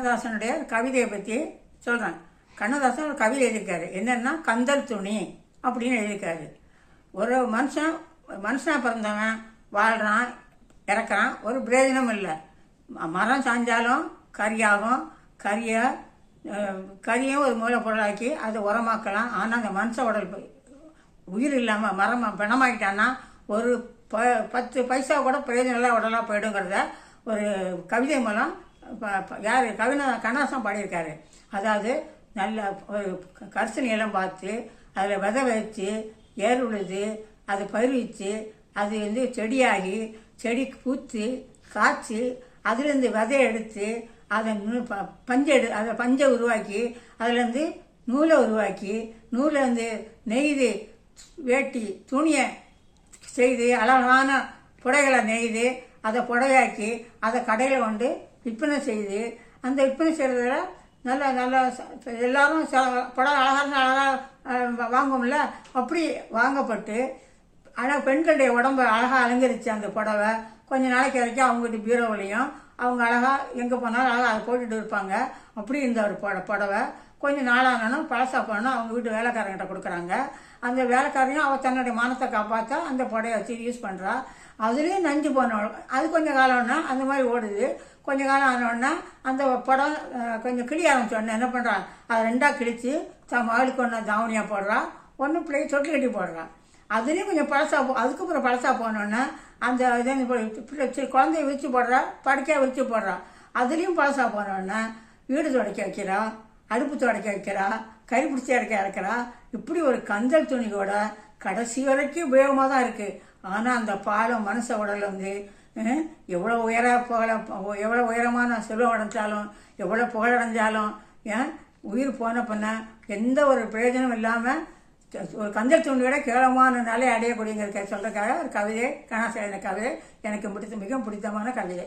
கண்ணதாசனுடைய கவிதையை பற்றி சொல்கிறேன் கண்ணதாசன் ஒரு கவிதை எழுதியிருக்காரு. என்னென்னா கந்தல் துணி அப்படின்னு எழுதியிருக்காரு. ஒரு மனுஷன் மனுஷனாக பிறந்தவன் வாழ்கிறான் இறக்குறான் ஒரு பிரயோஜனம் இல்லை. மரம் சாஞ்சாலும் கறியாகும் கரியை கறியும் ஒரு ஒரு மூலப்பொருளாக்கி அதை உரமாக்கலாம். ஆனால் அந்த மனுஷ உடல் உயிர் இல்லாமல் மரம் பிணமாக்கிட்டான்னா ஒரு ப பத்து பைசா கூட பிரயோஜனம் உடலாக போயிடுங்கிறத ஒரு கவிதை மூலம் யார்? கவினா கண்ணாசம் பாடியிருக்காரு. அதாவது நல்ல கரிசு நிலம் பார்த்து அதில் விதை வச்சு ஏர் உழுது அது பயிர்விச்சு அது வந்து செடியாகி செடி பூத்து காய்ச்சி அதுலேருந்து விதையை எடுத்து அதை ப- பஞ்சை எடு அதை பஞ்சை உருவாக்கி அதுலேருந்து நூலை உருவாக்கி நூலேருந்து நெய்து வேட்டி துணியை செய்து அழகான புடைகளை நெய்து அதை புடவையாக்கி அதை கடையில் கொண்டு விற்பனை செய்து அந்த விற்பனை செய்கிறதுல நல்ல நல்ல ச- எல்லாரும் ச- புடவை அழகாக அழகாக வாங்குவோம்ல அப்படி வாங்கப்பட்டு ஆனால் பெண்களுடைய உடம்பை அழகாக அலங்கரிச்சு அந்த புடவை கொஞ்ச நாளைக்கு வரைக்கும் அவங்ககிட்ட பீரோவிலையும் அவங்க அழகாக எங்கே போனாலும் அழகாக அதை போட்டுட்டு இருப்பாங்க. அப்படி இருந்த ஒரு புட புடவை. கொஞ்சம் நாளானாலும் பழசாக போனோம் அவங்க வீட்டு வேலைக்காரங்கிட்ட கொடுக்குறாங்க. அந்த வேலைக்காரையும் அவள் தன்னுடைய மானத்தை காப்பாற்ற அந்த புடவை வச்சு யூஸ் பண்ணுறா அதுலேயும் நஞ்சு போனவள் அது கொஞ்சம் காலம்னா அந்த மாதிரி ஓடுது. கொஞ்சம் காலம் ஆனோடனே அந்த படம் கொஞ்சம் கிளிய ஆரம்பிச்சோடனே என்ன பண்ணுறான் அதை ரெண்டாக கிழித்து தன் மகளுக்கு ஒன்று தாவணியாக போடுறா. ஒன்று பிள்ளை தொட்டில் கட்டி போடுறான் அதுலேயும் கொஞ்சம் பழசா போ அதுக்கப்புறம் பழசா போனோன்னே அந்த இதை குழந்தைய விரிச்சு போடுறா படுக்கையாக விரிச்சு போடுறா. அதுலேயும் பழசா போனோன்னே வீடு துடைக்க வைக்கிறா அடுப்பு துடைக்க வைக்கிறா கறி பிடிச்சி இறக்க இறக்குறா. இப்படி ஒரு கந்தல் துணியோட கடைசி வரைக்கும் உபயோகமாக தான் இருக்குது ஆனால் அந்த பாலம் மனச உடல் வந்து எவ்வளோ உயர புகழ எவ்வளோ உயரமான செல்வம் அடைஞ்சாலும் எவ்வளோ புகழடைஞ்சாலும் ஏன் உயிர் போன பண்ண எந்த ஒரு பிரயோஜனம் இல்லாமல் ஒரு கந்தல் துண்டு விட கேவலமான நிலை அடையக்கூடியங்க சொல்றதுக்காக ஒரு கவிதை கணாசேன கவிதை எனக்கு பிடித்த மிகவும் பிடித்தமான கவிதை.